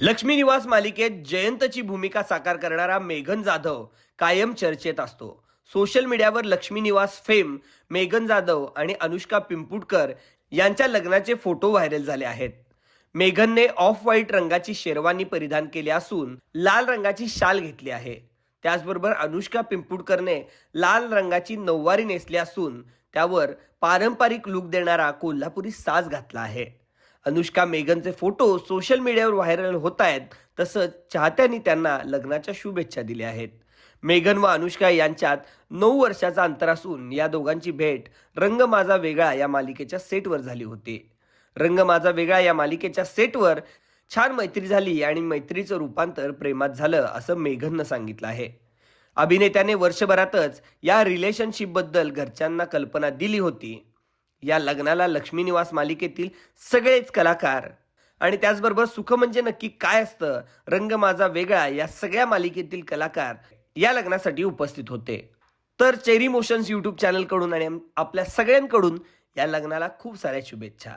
लक्ष्मी निवास मालिकेत जयंतची भूमिका साकार करणारा मेघन जाधव कायम चर्चेत असतो. सोशल मीडियावर लक्ष्मी निवास फेम मेघन जाधव आणि अनुष्का पिंपुटकर यांच्या लग्नाचे फोटो व्हायरल झाले आहेत. मेघनने ऑफ व्हाईट रंगाची शेरवानी परिधान केली असून लाल रंगाची शाल घेतली आहे. त्याचबरोबर अनुष्का पिंपुटकरने लाल रंगाची नऊवारी नेसली असून त्यावर पारंपरिक लुक देणारा कोल्हापुरी साज घातला आहे. अनुष्का मेघनचे फोटो सोशल मीडियावर व्हायरल होत आहेत तसंच चाहत्यांनी त्यांना लग्नाच्या शुभेच्छा दिल्या आहेत. मेघन व अनुष्का यांच्यात नऊ वर्षाचा अंतर असून या दोघांची भेट रंग माझा वेगळा या मालिकेच्या सेटवर झाली होती. रंग माझा वेगळा या मालिकेच्या सेटवर छान मैत्री झाली आणि मैत्रीचं रूपांतर प्रेमात झालं असं मेघननं सांगितलं आहे. अभिनेत्याने वर्षभरातच या रिलेशनशिपबद्दल घरच्यांना कल्पना दिली होती. या लग्नाला लक्ष्मी निवास मालिकेतील सगळेच कलाकार. आणि त्याचबरोबर सुख म्हणजे नक्की काय असतं? रंग माझा वेगळा या सगळ्या मालिकेतील कलाकार या लग्नासाठी उपस्थित होते. तर चेरी मोशन्स यूट्यूब चॅनलकडून आणि आपल्या सगळ्यांकडून या लग्नाला खूप साऱ्या शुभेच्छा.